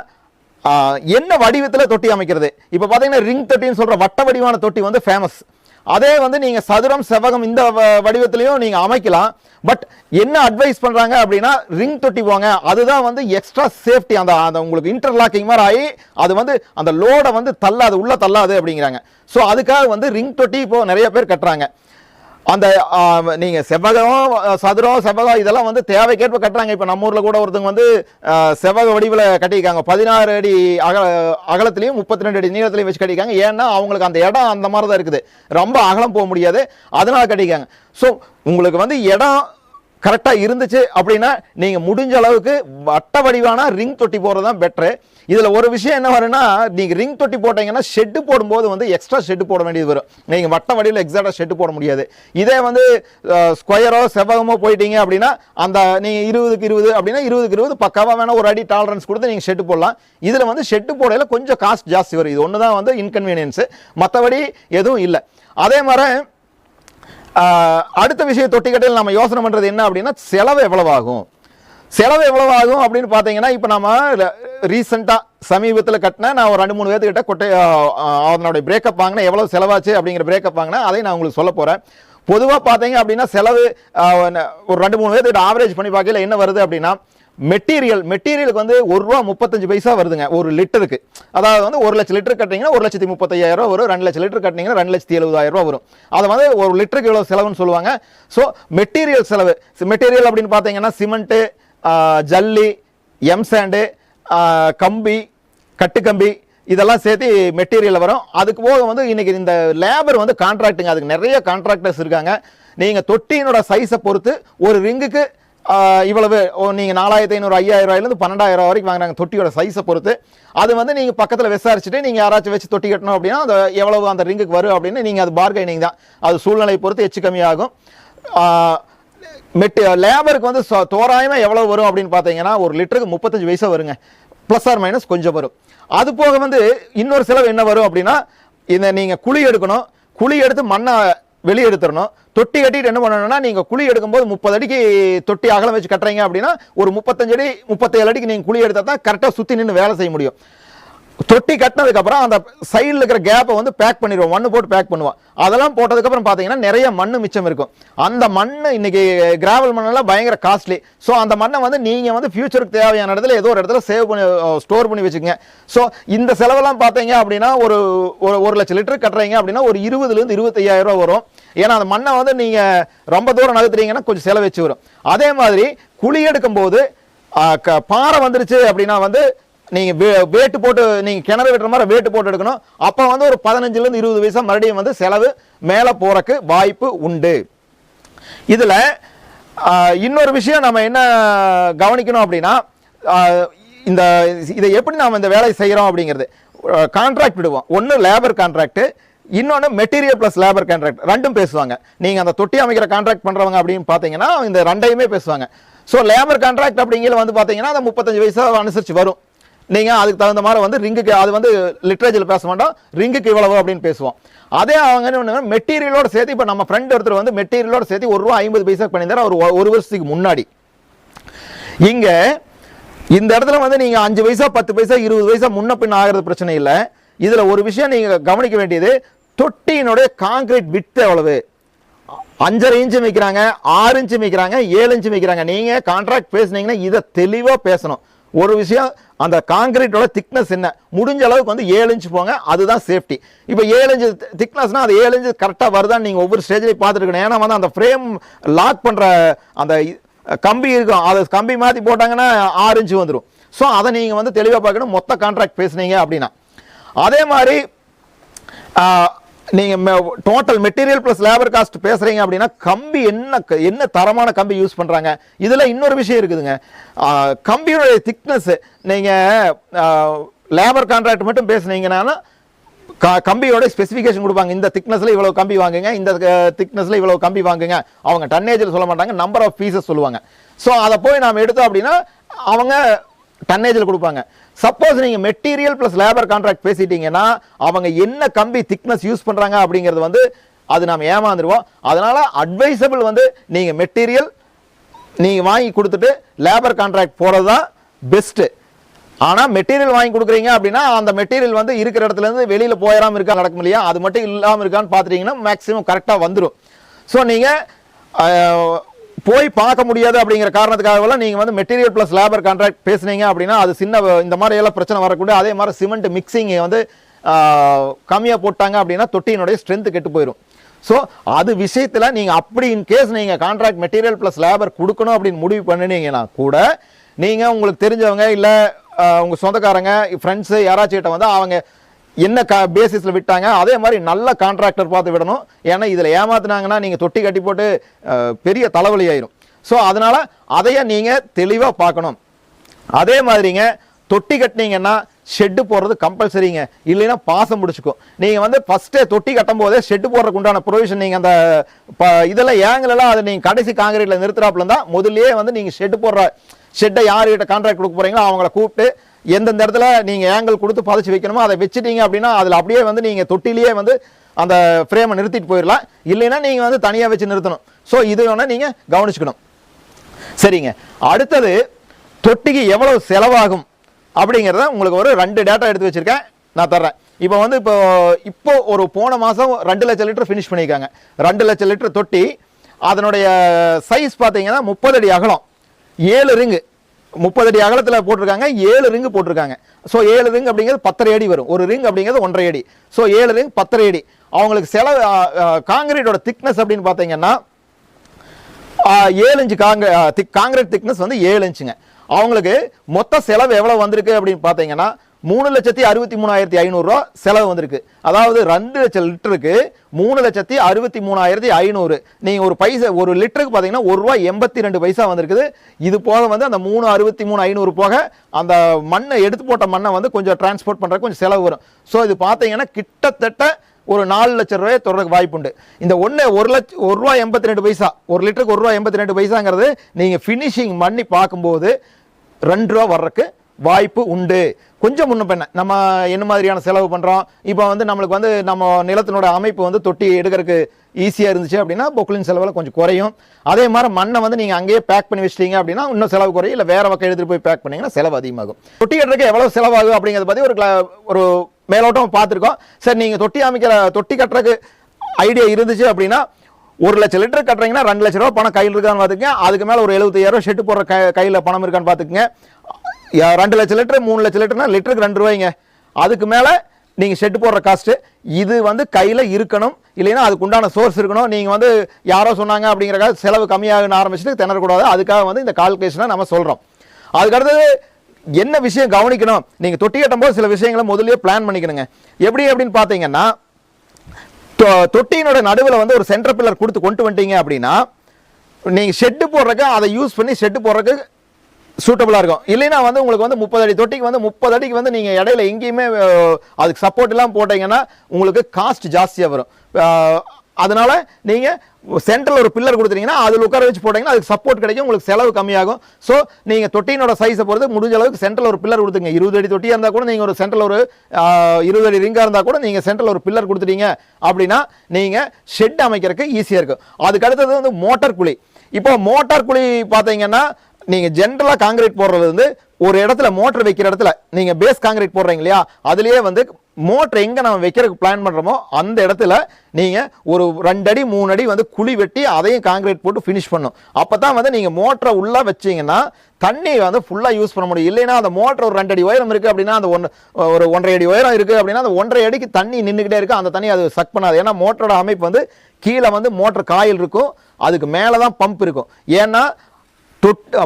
S1: என்ன வடிவத்தில் தொட்டி அமைக்கிறது? இப்போ பார்த்தீங்கன்னா ரிங் தொட்டின்னு சொல்கிற வட்ட வடிவான தொட்டி வந்து ஃபேமஸ் அதே வந்து நீங்கள் சதுரம் செவகம் இந்த வ- வடிவத்திலையும் நீங்கள் அமைக்கலாம். பட் என்ன அட்வைஸ் பண்ணுறாங்க அப்படின்னா ரிங் தொட்டி போங்க. அதுதான் வந்து எக்ஸ்ட்ரா சேஃப்டி அந்த அந்த உங்களுக்கு இன்டர்லாக்கிங் மாதிரி ஆகி அது வந்து அந்த லோடை வந்து தள்ளாது உள்ளே தள்ளாது அப்படிங்கிறாங்க. ஸோ அதுக்காக வந்து ரிங் தொட்டி இப்போது நிறைய பேர் கட்டுறாங்க. அந்த நீங்கள் செவ்வகம் சதுரம் செவ்வகம் இதெல்லாம் வந்து தேவைக்கேற்ப கட்டுறாங்க. இப்போ நம்ம ஊரில் கூட ஒருத்தவங்க வந்து செவ்வக வடிவில் கட்டியிருக்காங்க. பதினாறு அடி அகல அகலத்துலேயும் முப்பத்தி ரெண்டு அடி நீளத்துலையும் வச்சு கட்டியிருக்காங்க. ஏன்னா அவங்களுக்கு அந்த இடம் அந்த மாதிரி தான் இருக்குது. ரொம்ப அகலம் போக முடியாது. அதனால் கட்டியிருக்காங்க. ஸோ உங்களுக்கு வந்து இடம் கரெக்டாக இருந்துச்சு அப்படின்னா நீங்கள் முடிஞ்ச அளவுக்கு வட்ட வடிவான ரிங் தொட்டி போகிறது தான் பெட்ரு இதில் ஒரு விஷயம் என்ன வரும்னா நீங்கள் ரிங் தொட்டி போட்டீங்கன்னா ஷெட்டு போடும்போது வந்து எக்ஸ்ட்ரா ஷெட்டு போட வேண்டியது வரும். நீங்கள் வட்ட வடிவில் எக்ஸாக்டாக ஷெட்டு போட முடியாது. இதே வந்து ஸ்கொயரோ செவ்வகமோ போயிட்டீங்க அப்படின்னா அந்த நீங்கள் இருபதுக்கு இருபது அப்படின்னா இருபதுக்கு இருபது பக்காவாக வேணால் ஒரு அடி டாலரன்ஸ் கொடுத்து நீங்கள் ஷெட்டு போடலாம். இதில் வந்து ஷெட்டு போடையில் கொஞ்சம் காஸ்ட் ஜாஸ்தி வரும். இது ஒன்று தான் வந்து இன்கன்வீனியன்ஸு மற்றபடி எதுவும் இல்லை. அதே மாதிரி அடுத்த விஷயம் தொட்டிக்கட்டையில் நம்ம யோசனை பண்ணுறது என்ன அப்படின்னா செலவு எவ்வளவு ஆகும்? செலவு எவ்வளவு ஆகும் அப்படின்னு பார்த்தீங்கன்னா இப்போ நம்ம ரீசெண்டாக சமீபத்தில் கட்டின நான் ஒரு ரெண்டு மூணு பேர்த்துக்கிட்ட கொட்டை அதனுடைய பிரேக்கப் வாங்கினேன். எவ்வளோ செலவாச்சு அப்படிங்கிற பிரேக்கப் வாங்கினா அதை நான் உங்களுக்கு சொல்ல போகிறேன் பொதுவாக பார்த்தீங்க அப்படின்னா செலவு ஒரு ரெண்டு மூணு பேர்த்துக்கிட்ட ஆவரேஜ் பண்ணி பார்க்கல என்ன வருது அப்படின்னா மெட்டீரியல் மெட்டீரியலுக்கு வந்து ஒரு ரூபா முப்பத்தஞ்சு பைசா வருதுங்க ஒரு லிட்டருக்கு. அதாவது வந்து ஒரு லட்சம் லிட்டர் கட்டிங்கன்னா ஒரு லட்சத்தி முப்பத்தையாயிரம் ரூபா வரும். ரெண்டு லட்சம் லிட்டர் கட்டிங்கன்னா ரெண்டு லட்சத்தி எழுபதாயிரம் ரூபா வரும். அதை வந்து ஒரு லிட்டருக்கு இவ்வளோ செலவுன்னு சொல்லுவாங்க. ஸோ மெட்டீரியல் செலவு மெட்டீரியல் அப்படின்னு பார்த்தீங்கன்னா சிமெண்ட்டு ஜல்லி எம் சாண்டு கம்பி கட்டுக்கம்பி இதெல்லாம் சேர்த்து மெட்டீரியல் வரும். அதுக்கு போக வந்து இன்றைக்கி இந்த லேபர் வந்து கான்ட்ராக்டுங்க அதுக்கு நிறைய கான்ட்ராக்டர்ஸ் இருக்காங்க. நீங்கள் தொட்டியினோட சைஸை பொறுத்து ஒரு ரிங்குக்கு இவ்வளவு ஓ, நாலாயிரத்தி ஐநூறு ஐயாயிரம் ரூபாயிலேருந்து பன்னெண்டாயிரம் வரைக்கும் வாங்குறாங்க தொட்டியோட சைஸை பொறுத்து. அது வந்து நீங்கள் பக்கத்தில் விசாரிச்சுட்டு நீங்கள் யாராச்சும் வச்சு தொட்டி கட்டணும் அப்படின்னா அது எவ்வளவு அந்த ரிங்குக்கு வரும் அப்படின்னு நீங்கள் அது பார்கெனிங் தான். அது சூழ்நிலை பொறுத்து எச்சு கம்மியாகும். மெட்டு லேபருக்கு வந்து தோராயமாக தோராயமா எவ்வளவு வரும் அப்படின்னு பார்த்தீங்கன்னா ஒரு லிட்டருக்கு முப்பத்தஞ்சு பைசா வருங்க. ப்ளஸ் ஆர் மைனஸ் கொஞ்சம் வரும். அது போக வந்து இன்னொரு செலவு என்ன வரும் அப்படின்னா இந்த நீங்கள் குழி எடுக்கணும். குழி எடுத்து மண்ணை வெளியே எடுத்துடணும். தொட்டி கட்டிட்டு என்ன பண்ணணும்னா நீங்கள் குழி எடுக்கும்போது முப்பது அடிக்கு தொட்டி அகலம் வச்சு கட்டுறீங்க அப்படின்னா ஒரு முப்பத்தஞ்சு அடி முப்பத்தேழு அடிக்கு நீங்கள் குழி எடுத்தால் தான் கரெக்டாக சுற்றி நின்று வேலை செய்ய முடியும். தொட்டி கட்டினதுக்கப்புறம் அந்த சைடில் இருக்கிற கேப்பை வந்து பேக் பண்ணிடுவோம். மண்ணு போட்டு பேக் பண்ணுவோம். அதெல்லாம் போட்டதுக்கப்புறம் பார்த்தீங்கன்னா நிறைய மண் மிச்சம் இருக்கும். அந்த மண் இன்றைக்கி கிராவல் மண்ணெல்லாம் பயங்கர காஸ்ட்லி ஸோ அந்த மண்ணை வந்து நீங்கள் வந்து ஃபியூச்சருக்கு தேவையான இடத்துல ஏதோ ஒரு இடத்துல சேவ் பண்ணி ஸ்டோர் பண்ணி வச்சுக்கோங்க. ஸோ இந்த செலவெல்லாம் பார்த்தீங்க அப்படின்னா ஒரு ஒரு லட்சம் லிட்டர் கட்டுறீங்க அப்படின்னா ஒரு இருபதுலேருந்து இருபத்தையாயிரம் ரூபா வரும். ஏன்னா அந்த மண்ணை வந்து நீங்கள் ரொம்ப தூரம் நகர்த்துறீங்கன்னா கொஞ்சம் செலவு வச்சு வரும். அதே மாதிரி குழி எடுக்கும்போது க- பாறை வந்துருச்சு அப்படின்னா வந்து நீங்கள் வே- வேட்டு போட்டு நீங்கள் கிணறு வெட்டுற மாதிரி வேட்டு போட்டு எடுக்கணும். அப்போ வந்து ஒரு பதினஞ்சுலேருந்து இருபது வயசாக மறுபடியும் வந்து செலவு மேலே போகிறக்கு வாய்ப்பு உண்டு. இதில் இன்னொரு விஷயம் நம்ம என்ன கவனிக்கணும் அப்படின்னா இந்த இதை எப்படி நாம் இந்த வேலையை செய்கிறோம் அப்படிங்கிறது. கான்ட்ராக்ட் விடுவோம். ஒன்று லேபர் கான்ட்ராக்டு இன்னொன்று மெட்டீரியல் ப்ளஸ் லேபர் கான்ட்ராக்ட் ரெண்டும் பேசுவாங்க. நீங்கள் அந்த தொட்டி அமைக்கிற கான்ட்ராக்ட் பண்ணுறவங்க அப்படின்னு பார்த்தீங்கன்னா இந்த ரெண்டையுமே பேசுவாங்க. ஸோ லேபர் கான்ட்ராக்ட் அப்படிங்கிற வந்து பார்த்தீங்கன்னா அந்த முப்பத்தஞ்சு வயசாக அனுசரித்து வரும். நீங்கள் அதுக்கு தகுந்த மாதிரி வந்து ரிங்குக்கு அது வந்து லிட்ரேச்சரில் பேச மாட்டோம் ரிங்குக்கு இவ்வளவு அப்படின்னு பேசுவோம். அதே அவங்க என்ன பண்ணுவாங்க மெட்டீரியலோட சேர்த்து இப்போ நம்ம ஃப்ரெண்ட் ஒருத்தர் வந்து மெட்டீரியலோட சேர்த்து ஒரு ரூபா ஐம்பது பைசா பண்ணியிருந்தார் ஒரு ஒரு வருஷத்துக்கு முன்னாடி. இங்கே இந்த இடத்துல வந்து நீங்கள் அஞ்சு பைசா பத்து பைசா இருபது பைசா முன்ன பின் ஆகிறது பிரச்சனை இல்லை. இதில் ஒரு விஷயம் நீங்கள் கவனிக்க வேண்டியது தொட்டியினுடைய காங்கிரீட் விட்டு எவ்வளவு? அஞ்சரை இன்ச்சு மிக்கிறாங்க ஆறு இன்ச்சு மிக்கிறாங்க ஏழு இன்ச்சு மிக்கிறாங்க நீங்கள் கான்ட்ராக்ட் பேசுனீங்கன்னா இதை தெளிவாக பேசணும். ஒரு விஷயம் அந்த காங்கிரீட்டோட திக்னஸ் என்ன? முடிஞ்ச அளவுக்கு வந்து ஏழு இன்ச்சு போங்க அதுதான் சேஃப்டி இப்போ ஏழு இன்ச்சு திக்னஸ்னால் அது ஏழு இன்ச்சு கரெக்டாக வருதான்னு நீங்கள் ஒவ்வொரு ஸ்டேஜ்லையும் பார்த்துருக்கணும். ஏன்னா வந்து அந்த ஃப்ரேம் லாக் பண்ணுற அந்த கம்பி இருக்கும். அதை கம்பி மாற்றி போட்டாங்கன்னா ஆறு இன்ச்சு வந்துடும் ஸோ அதை நீங்கள் வந்து தெளிவாக பார்க்கணும். மொத்த கான்ட்ராக்ட் பேசுனீங்க அப்படின்னா. அதே மாதிரி நீங்கள் total material plus labour cost பேசுறீங்க அப்படின்னா கம்பி என்ன க- என்ன தரமான கம்பி யூஸ் பண்ணுறாங்க இதில் இன்னொரு விஷயம் இருக்குதுங்க. ஆஹ், திக்னஸ்ஸு திக்னஸ் லேபர் கான்ட்ராக்ட் மட்டும் பேசுனீங்கன்னா க- கம்பியோட ஸ்பெசிஃபிகேஷன் கொடுப்பாங்க. இந்த திக்னஸில் இவ்வளோ கம்பி வாங்குங்க இந்த திக்னஸில் இவ்வளோ கம்பி வாங்குங்க. அவங்க டன்னேஜில் சொல்ல மாட்டாங்க நம்பர் ஆஃப் பீசஸ் சொல்லுவாங்க. ஸோ அதை போய் நாம் எடுத்தோம் அப்படின்னா அவங்க டன்னேஜில் கொடுப்பாங்க. சப்போஸ் நீங்க மெட்டீரியல் பிளஸ் லேபர் கான்ட்ராக்ட் பேசிட்டீங்கன்னா அவங்க என்ன கம்பி திக்னஸ் யூஸ் பண்றாங்க அப்படிங்கிறது வந்து அது நாம் ஏமாந்துருவோம். அதனால அட்வைசபிள் வந்து நீங்க மெட்டீரியல் நீங்க வாங்கி கொடுத்துட்டு லேபர் கான்ட்ராக்ட் போறது தான் பெஸ்ட்டு ஆனால் மெட்டீரியல் வாங்கி கொடுக்குறீங்க அப்படின்னா அந்த மெட்டீரியல் வந்து இருக்கிற இடத்துலேருந்து வெளியில் போயிடாமல் இருக்கா நடக்கும் இல்லையா? அது மட்டும் இல்லாமல் இருக்கான்னு பார்த்துட்டிங்கன்னா மேக்ஸிமம் கரெக்டாக வந்துடும் ஸோ நீங்கள் போய் பார்க்க முடியாது அப்படிங்கிற காரணத்துக்காகலாம் நீங்கள் வந்து மெட்டீரியல் ப்ளஸ் லேபர் கான்ட்ராக்ட் பேசுனீங்க அப்படின்னா அது சின்ன இந்த மாதிரி எல்லாம் பிரச்சனை வரக்கூடிய அதே மாதிரி சிமெண்ட் மிக்சிங் வந்து கம்மியாக போட்டாங்க அப்படின்னா தொட்டியினுடைய ஸ்ட்ரென்த் கெட்டு போயிடும் ஸோ அது விஷயத்தில் நீங்கள் அப்படி இன் கேஸ் நீங்கள் கான்ட்ராக்ட் மெட்டீரியல் ப்ளஸ் லேபர் கொடுக்கணும் அப்படின்னு முடிவு பண்ணினீங்கன்னா கூட நீங்கள் உங்களுக்கு தெரிஞ்சவங்க இல்லை உங்கள் சொந்தக்காரங்க ஃப்ரெண்ட்ஸு யாராச்சும் கிட்ட வந்து அவங்க என்ன கா பேசிஸில் விட்டாங்க அதே மாதிரி நல்ல கான்ட்ராக்டர் பார்த்து விடணும். ஏன்னா இதில் ஏமாத்தினாங்கன்னா நீங்கள் தொட்டி கட்டி போட்டு பெரிய தலைவலி ஆயிரும். ஸோ அதனால் அதையே நீங்கள் தெளிவாக பார்க்கணும். அதே மாதிரிங்க தொட்டி கட்டினீங்கன்னா ஷெட்டு போடுறது கம்பல்சரிங்க இல்லைன்னா பாசம் முடிச்சுக்கும் நீங்கள் வந்து ஃபஸ்ட்டே தொட்டி கட்டும் போதே ஷெட்டு போடுறதுக்கு உண்டான ப்ரொவிஷன் நீங்கள் அந்த ப இதெல்லாம் ஏங்கலெல்லாம் அதை நீங்கள் கடைசி காங்கிரீட்டில் நிறுத்துறாப்புல தான் முதல்லையே வந்து நீங்கள் ஷெட்டு போடுற ஷெட்டை யார்கிட்ட கான்ட்ராக்ட் கொடுக்க போகிறீங்களோ அவங்கள கூப்பிட்டு எந்தெந்த இடத்துல நீங்கள் ஏங்கல் கொடுத்து பதிச்சு வைக்கணுமோ அதை வச்சுட்டீங்க அப்படின்னா அதில் அப்படியே வந்து நீங்கள் தொட்டிலேயே வந்து அந்த ஃப்ரேமை நிறுத்திட்டு போயிடலாம் இல்லைன்னா நீங்கள் வந்து தனியாக வச்சு நிறுத்தணும். ஸோ இது வேணால் நீங்கள் கவனிச்சுக்கணும். சரிங்க. அடுத்தது தொட்டிக்கு எவ்வளவு செலவாகும் அப்படிங்கிறத உங்களுக்கு ஒரு ரெண்டு டேட்டா எடுத்து வச்சுருக்கேன். நான் தர்றேன். இப்போ வந்து இப்போ இப்போ ஒரு போன மாதம் ரெண்டு லட்சம் லிட்டர் ஃபினிஷ் பண்ணியிருக்காங்க. ரெண்டு லட்சம் லிட்டர் தொட்டி அதனுடைய சைஸ் பார்த்தீங்கன்னா முப்பது அடி அகலம். ஏழு ரிங்கு. முப்பது அடி அகலத்தில் போட்டிருக்காங்க ஏழு ரிங்கு போட்டிருக்காங்க. ஸோ ஏழு ரிங் அப்படிங்கிறது பத்தரை அடி வரும். ஒரு ரிங் அப்படிங்கிறது ஒன்றரை அடி. ஸோ ஏழு ரிங் பத்தரை அடி. அவங்களுக்கு செலவு காங்கிரீட்டோட திக்னஸ் அப்படின்னு பார்த்தீங்கன்னா ஏழு இன்ச்சு காங்க திக் காங்கிரீட் திக்னஸ் வந்து ஏழு இன்ச்சுங்க. அவங்களுக்கு மொத்த செலவு எவ்வளோ வந்திருக்கு அப்படின்னு பார்த்தீங்கன்னா மூணு லட்சத்தி அறுபத்தி மூணாயிரத்தி ஐநூறுரூவா செலவு வந்திருக்கு. அதாவது ரெண்டு லட்சம் லிட்டருக்கு மூணு லட்சத்தி அறுபத்தி மூணாயிரத்தி ஐநூறு. நீங்கள் ஒரு பைசா ஒரு லிட்டருக்கு பார்த்தீங்கன்னா ஒரு ரூபா எண்பத்தி ரெண்டு பைசா வந்திருக்குது. இது போக வந்து அந்த மூணு அறுபத்தி மூணு ஐநூறு போக அந்த மண்ணை எடுத்து போட்ட மண்ணை வந்து கொஞ்சம் டிரான்ஸ்போர்ட் பண்ணுறதுக்கு கொஞ்சம் செலவு வரும். ஸோ இது பார்த்தீங்கன்னா கிட்டத்தட்ட ஒரு நாலு லட்சம் ரூபாய் தொடர்றதுக்கு வாய்ப்புண்டு இந்த ஒன்று ஒரு லட்சம் ஒரு ரூபா எண்பத்தி ரெண்டு பைசா ஒரு லிட்டருக்கு ஒரு ரூபா எண்பத்தி ரெண்டு பைசாங்கிறது நீங்கள் ஃபினிஷிங் பண்ணி பார்க்கும்போது ரெண்டு ரூபா வர்றதுக்கு வாய்ப்பு உண்டு. கொஞ்சம் முன்ன பண்ண நம்ம என்ன மாதிரியான செலவு பண்ணுறோம் இப்போ வந்து நம்மளுக்கு வந்து நம்ம நிலத்தினோட அமைப்பு வந்து தொட்டி எடுக்கிறதுக்கு ஈஸியாக இருந்துச்சு அப்படின்னா பொக்லின் செலவில் கொஞ்சம் குறையும். அதே மாதிரி மண்ணை வந்து நீங்கள் அங்கேயே பேக் பண்ணி வச்சிட்டீங்க அப்படின்னா இன்னும் செலவு குறையும். இல்லை வேறு பக்கம் எடுத்துகிட்டு போய் பேக் பண்ணிங்கன்னா செலவு அதிகமாகும். தொட்டி கட்டுறதுக்கு எவ்வளோ செலவாகும் அப்படிங்கிறத பற்றி ஒரு ஒரு மேலோட்டம் பார்த்துருக்கோம். சரி நீங்கள் தொட்டி அமைக்கிற தொட்டி கட்டுறதுக்கு ஐடியா இருந்துச்சு அப்படின்னா ஒரு லட்சம் லிட்டர் கட்டுறீங்கன்னா ரெண்டு லட்ச ரூபா பணம் கையில் இருக்கான்னு பார்த்துக்கங்க. அதுக்கு மேலே ஒரு எழுபத்தாயிரம் ஷெட்டு போடுற க கையில் பணம் இருக்கான்னு பார்த்துக்கங்க. ரெண்டு லட்சம் லிட்டர் மூணு லட்சம் லிட்டர்னா லிட்டருக்கு ரெண்டு ரூபாய்ங்க. அதுக்கு மேலே நீங்கள் ஷெட்டு போடுற காஸ்ட்டு இது வந்து கையில் இருக்கணும். இல்லைன்னா அதுக்கு உண்டான சோர்ஸ் இருக்கணும். நீங்கள் வந்து யாரோ சொன்னாங்க அப்படிங்கிறக்காக செலவு கம்மியாக ஆரம்பிச்சுட்டு திணறக்கூடாது அதுக்காக வந்து இந்த கால்குலேஷனை நம்ம சொல்கிறோம் அதுக்கடுத்தது என்ன விஷயம் கவனிக்கணும்? நீங்கள் தொட்டி கட்டும்போது சில விஷயங்களை முதலே பிளான் பண்ணிக்கணுங்க. எப்படி அப்படின்னு பார்த்தீங்கன்னா தொ- தொட்டியினோட நடுவில் வந்து ஒரு சென்டர் பில்லர் கொடுத்து கொண்டு வந்துட்டீங்க அப்படின்னா நீங்கள் ஷெட்டு போடுறக்கு அதை யூஸ் பண்ணி ஷெட்டு போடுறக்கு சூட்டபுளாக இருக்கும். இல்லைன்னா வந்து உங்களுக்கு வந்து முப்பது அடி தொட்டிக்கு வந்து முப்பது அடிக்கு வந்து நீங்கள் இடையில எங்கேயுமே அதுக்கு சப்போர்ட் எல்லாம் போட்டீங்கன்னா உங்களுக்கு காஸ்ட் ஜாஸ்தியாக வரும். அதனால் நீங்கள் சென்ட்ரல் ஒரு பில்லர் கொடுத்துட்டீங்கன்னா அதில் உட்கார வச்சு போட்டிங்கன்னா அதுக்கு சப்போர்ட் கிடைக்கும் உங்களுக்கு செலவு கம்மியாகும். ஸோ நீங்கள் தொட்டியினோட சைஸை பொறுத்து முடிஞ்ச அளவுக்கு சென்டரில் ஒரு பில்லர் கொடுத்துங்க. இருபது அடி தொட்டியாக இருந்தால் கூட நீங்கள் ஒரு சென்டரில் ஒரு இருபது அடி ரிங்காக இருந்தால் கூட நீங்கள் சென்டரில் ஒரு பில்லர் கொடுத்துட்டீங்க அப்படின்னா நீங்கள் ஷெட் அமைக்கிறதுக்கு ஈஸியாக இருக்கும். அதுக்கு அடுத்தது வந்து மோட்டார் குழி. இப்போ மோட்டார் குழி பார்த்தீங்கன்னா நீங்கள் ஜென்ரலாக காங்கிரீட் போடுறது வந்து ஒரு இடத்துல மோட்டர் வைக்கிற இடத்துல நீங்கள் பேஸ் காங்கிரீட் போடுறீங்க இல்லையா? அதுலேயே வந்து மோட்டர் எங்கே நம்ம வைக்கிறதுக்கு பிளான் பண்ணுறோமோ அந்த இடத்துல நீங்கள் ஒரு ரெண்டு அடி மூணு அடி வந்து குழி வெட்டி அதையும் காங்கிரீட் போட்டு ஃபினிஷ் பண்ணும். அப்போ தான் வந்து நீங்கள் மோட்டரை உள்ளே வச்சீங்கன்னா தண்ணி வந்து ஃபுல்லாக யூஸ் பண்ண முடியும். இல்லைன்னா அந்த மோட்டர் ஒரு ரெண்டு அடி உயரம் இருக்குது அப்படின்னா அந்த ஒன்று ஒரு ஒன்றரை அடி உயரம் இருக்குது அப்படின்னா அந்த ஒன்றரை அடிக்கு தண்ணி நின்றுக்கிட்டே இருக்குது அந்த தண்ணி அது சக் பண்ணாது. ஏன்னா மோட்டரோட அமைப்பு வந்து கீழே வந்து மோட்டர் காயில் இருக்கும். அதுக்கு மேலே தான் பம்ப் இருக்கும். ஏன்னா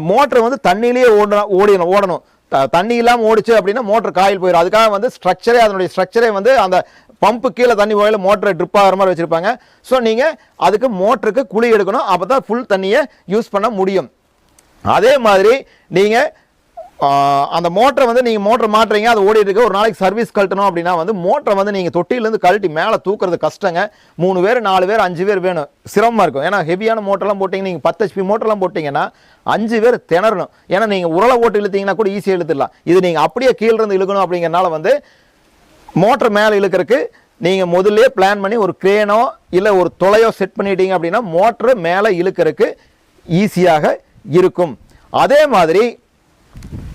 S1: மோட்டர் வந்து தண்ணியிலேயே ஓடணும் ஓடிடணும் ஓடணும். த- தண்ணி இல்லாமல் ஓடிச்சு அப்படின்னா மோட்டர் காயில் போயிடும். அதுக்காக வந்து ஸ்ட்ரக்சரே அதனுடைய ஸ்ட்ரக்சரே வந்து அந்த பம்பு கீழே தண்ணி போயில மோட்டரை ட்ரிப் ஆகிற மாதிரி வச்சுருப்பாங்க. ஸோ நீங்கள் அதுக்கு மோட்டருக்கு குழி எடுக்கணும். அப்போ தான் ஃபுல் தண்ணியை யூஸ் பண்ண முடியும். அதே மாதிரி நீங்கள் அந்த மோட்டரை வந்து நீங்கள் மோட்டர் மாட்டுறீங்க அது ஓடிட்டு இருக்கு. ஒரு நாளைக்கு சர்வீஸ் கழட்டணும் அப்படின்னா வந்து மோட்டரை வந்து நீங்கள் தொட்டியிலேருந்து கழட்டி மேலே தூக்குறது கஷ்டங்க. மூணு பேர் நாலு பேர் அஞ்சு பேர் வேணும். சிரமமாக இருக்கும். ஏன்னா ஹெவியான மோட்டர்லாம் போட்டிங்க நீங்கள் பத்து ஹெச்பி மோட்டர்லாம் போட்டிங்கன்னா அஞ்சு பேர் திணறணும். ஏன்னா நீங்கள் உரலை ஓட்டு இழுத்தீங்கன்னா கூட ஈஸியாக இழுத்துடலாம். இது நீங்கள் அப்படியே கீழிருந்து இழுக்கணும் அப்படிங்கிறனால வந்து மோட்டர் மேலே இழுக்கிறதுக்கு நீங்கள் முதல்ல பிளான் பண்ணி ஒரு க்ரேனோ இல்லை ஒரு தொலையோ செட் பண்ணிட்டீங்க அப்படின்னா மோட்டர் மேலே இழுக்கிறதுக்கு ஈஸியாக இருக்கும். அதே மாதிரி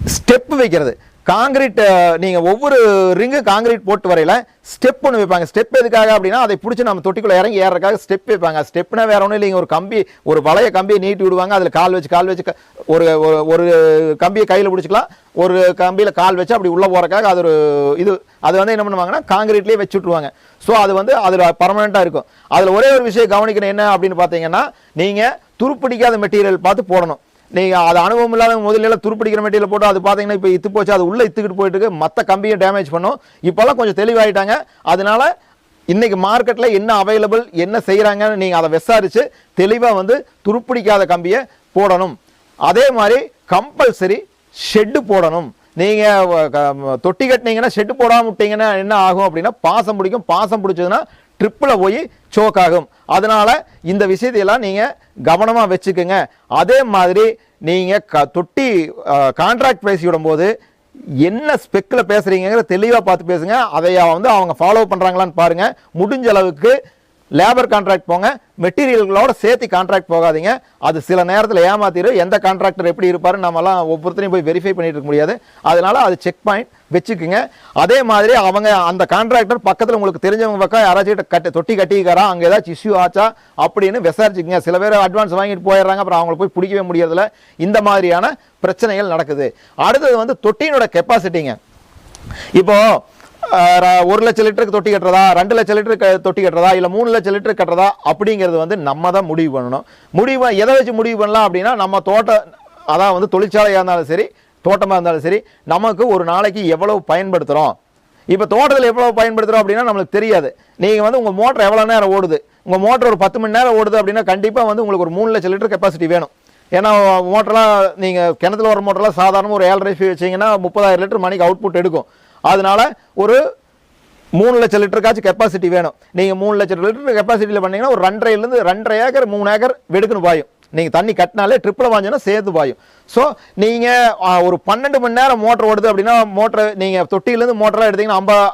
S1: ஸ்டெப் வைக்கிறது. காங்கிரீட் நீங்கள் ஒவ்வொரு ரிங்கு காங்கிரீட் போட்டு வரையில் ஸ்டெப் ஒன்று வைப்பாங்க. ஸ்டெப் எதுக்காக அப்படின்னா அதை பிடிச்சி நம்ம தொட்டிக்குள்ளே இறங்கி ஏறதுக்காக ஸ்டெப் வைப்பாங்க. ஸ்டெப்னா வேற ஒன்றும் இல்லைங்க. ஒரு கம்பி ஒரு வளைய கம்பியை நீட்டி விடுவாங்க. அதில் கால் வச்சு கால் வச்சு ஒரு ஒரு- கம்பியை கையில் பிடிச்சிக்கலாம். ஒரு கம்பியில் கால் வச்சு அப்படி உள்ளே போகிறக்காக அது ஒரு இது அது வந்து என்ன பண்ணுவாங்கன்னா காங்கிரீட்லேயே வச்சு விட்ருவாங்க ஸோ அது வந்து அதில் பர்மனெண்ட்டாக இருக்கும். அதில் ஒரே ஒரு விஷயம் கவனிக்கணும். என்ன அப்படின்னு பார்த்தீங்கன்னா நீங்கள் துருப்பிடிக்காத மெட்டீரியல் பார்த்து போடணும். நீங்கள் அது அனுபவம் இல்லாத முதல்ல துருப்பிடிக்கிற மெட்டீரியல் போட்டு அது பார்த்தீங்கன்னா இப்போ இத்து போச்சு அது உள்ளே இத்துக்கிட்டு போயிட்டு மற்ற கம்பியும் டேமேஜ் பண்ணும். இப்போல்லாம் கொஞ்சம் தெளிவாயிட்டாங்க. அதனால இன்றைக்கி மார்க்கெட்டில் என்ன அவைலபிள் என்ன செய்கிறாங்கன்னு நீங்கள் அதை விசாரித்து தெளிவாக வந்து துருப்பிடிக்காத கம்பியை போடணும். அதே மாதிரி கம்பல்சரி ஷெட்டு போடணும். நீங்கள் தொட்டி கட்டினீங்கன்னா ஷெட்டு போடாமல் விட்டீங்கன்னா என்ன ஆகும் அப்படின்னா பாசம் பிடிக்கும். பாசம் பிடிச்சதுன்னா ட்ரிப்பில் போய் சோக் ஆகும். அதனால் இந்த விஷயத்தையெல்லாம் நீங்கள் கவனமாக வச்சுக்கோங்க. அதே மாதிரி நீங்கள் க- தொட்டி கான்ட்ராக்ட் பேசி விடும்போது என்ன ஸ்பெக்கில் பேசுகிறீங்கிற தெளிவாக பார்த்து பேசுங்க. அதை வந்து அவங்க ஃபாலோ பண்ணுறாங்களான்னு பாருங்கள் முடிஞ்ச அளவுக்கு லேபர் கான்ட்ராக்ட் போங்க. மெட்டீரியல்களோட சேர்த்து கான்ட்ராக்ட் போகாதீங்க. அது சில நேரத்தில் ஏமாத்திடும் எந்த கான்ட்ராக்டர் எப்படி இருப்பார் நம்மலாம் ஒவ்வொருத்தரையும் போய் வெரிஃபை பண்ணிட்டு இருக்க முடியாது. அதனால அது செக் பாயிண்ட் வச்சுக்குங்க. அதே மாதிரி அவங்க அந்த கான்ட்ராக்டர் பக்கத்தில் உங்களுக்கு தெரிஞ்சவங்க பக்கம் யாராச்சும் கட்டி தொட்டி கட்டிக்காரா அங்கே ஏதாச்சும் இஷ்யூ ஆச்சா அப்படின்னு விசாரிச்சுக்கங்க. சில பேர் அட்வான்ஸ் வாங்கிட்டு போயிடுறாங்க. அப்புறம் அவங்களை போய் பிடிக்கவே முடியறதில்ல. இந்த மாதிரியான பிரச்சனைகள் நடக்குது. அடுத்தது வந்து தொட்டியினோட கெப்பாசிட்டிங்க இப்போ ஒரு லட்சம் லிட்டருக்கு தொட்டி கட்டுறதா ரெண்டு லட்சம் லிட்டருக்கு தொட்டி கட்டுறதா இல்லை மூணு லட்சம் லிட்டருக்கு கட்டுறதா அப்படிங்கிறது வந்து நம்ம தான் முடிவு பண்ணணும். முடிவு எதை வச்சு முடிவு பண்ணலாம் அப்படின்னா நம்ம தோட்டம் அதான் வந்து தொழிற்சாலையாக இருந்தாலும் சரி தோட்டமாக இருந்தாலும் சரி நமக்கு ஒரு நாளைக்கு எவ்வளவு பயன்படுத்துகிறோம் இப்போ தோட்டத்தில் எவ்வளோ பயன்படுத்துகிறோம் அப்படின்னா நம்மளுக்கு தெரியாது. நீங்கள் வந்து உங்கள் மோட்டர் எவ்வளோ நேரம் ஓடுது? உங்கள் மோட்டர் ஒரு பத்து மணி நேரம் ஓடுது அப்படின்னா கண்டிப்பாக வந்து உங்களுக்கு ஒரு மூணு லட்சம் லிட்டர் கெப்பாசிட்டி வேணும். ஏன்னா மோட்டர்லாம் நீங்கள் கிணத்துல வர மோட்டர்லாம் சாதாரண ஒரு ஏழரை வச்சிங்கன்னா முப்பதாயிரம் லிட்டர் மணிக்கு அவுட்புட் எடுக்கும். அதனால ஒரு மூணு லட்சம் லிட்டருக்காச்சும் கெப்பாசிட்டி வேணும். நீங்கள் மூணு லட்சம் லிட்டர் கெப்பாசிட்டியில் பண்ணீங்கன்னா ஒரு ரெண்டரைலேருந்து ரெண்டரை ஏக்கர் மூணு ஏக்கர் வெடுக்குன்னு பாயும். நீங்கள் தண்ணி கட்டினாலே ட்ரிப்பில் வாங்கினா சேர்த்து பாயும். ஸோ நீங்கள் ஒரு பன்னெண்டு மணி நேரம் மோட்டர் ஓடுது அப்படின்னா மோட்டர் நீங்கள் தொட்டியிலேருந்து மோட்டராக எடுத்தீங்கன்னா ஐம்பது